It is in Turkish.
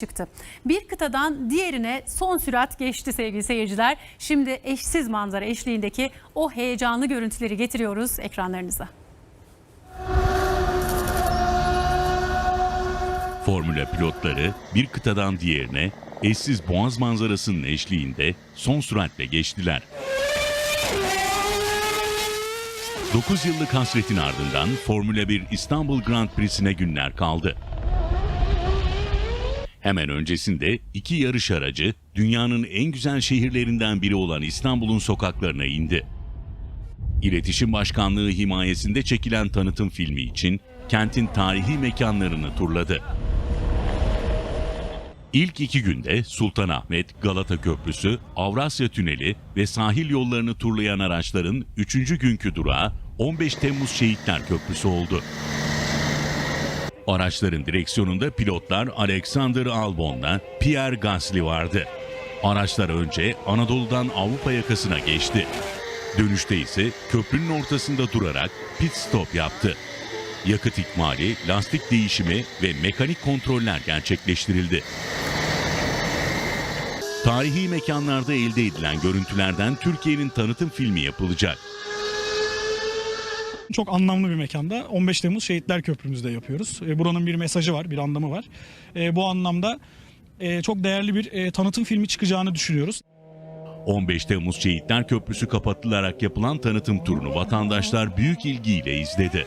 çıktı. Bir kıtadan diğerine son sürat geçti sevgili seyirciler. Şimdi eşsiz manzara eşliğindeki o heyecanlı görüntüleri getiriyoruz ekranlarınıza. Formula pilotları bir kıtadan diğerine eşsiz boğaz manzarasının eşliğinde son süratle geçtiler. 9 yıllık hasretin ardından Formula 1 İstanbul Grand Prix'sine günler kaldı. Hemen öncesinde iki yarış aracı dünyanın en güzel şehirlerinden biri olan İstanbul'un sokaklarına indi. İletişim Başkanlığı himayesinde çekilen tanıtım filmi için kentin tarihi mekanlarını turladı. İlk iki günde Sultanahmet, Galata Köprüsü, Avrasya Tüneli ve sahil yollarını turlayan araçların üçüncü günkü durağı 15 Temmuz Şehitler Köprüsü oldu. Araçların direksiyonunda pilotlar Alexander Albon'la Pierre Gasly vardı. Araçlar önce Anadolu'dan Avrupa yakasına geçti. Dönüşte ise köprünün ortasında durarak pit stop yaptı. Yakıt ikmali, lastik değişimi ve mekanik kontroller gerçekleştirildi. Tarihi mekanlarda elde edilen görüntülerden Türkiye'nin tanıtım filmi yapılacak. Çok anlamlı bir mekanda 15 Temmuz Şehitler Köprümüzde yapıyoruz. E, Buranın bir mesajı var, bir anlamı var. E, Bu anlamda e, çok değerli bir e, tanıtım filmi çıkacağını düşünüyoruz. 15 Temmuz Şehitler Köprüsü kapatılarak yapılan tanıtım turunu vatandaşlar büyük ilgiyle izledi.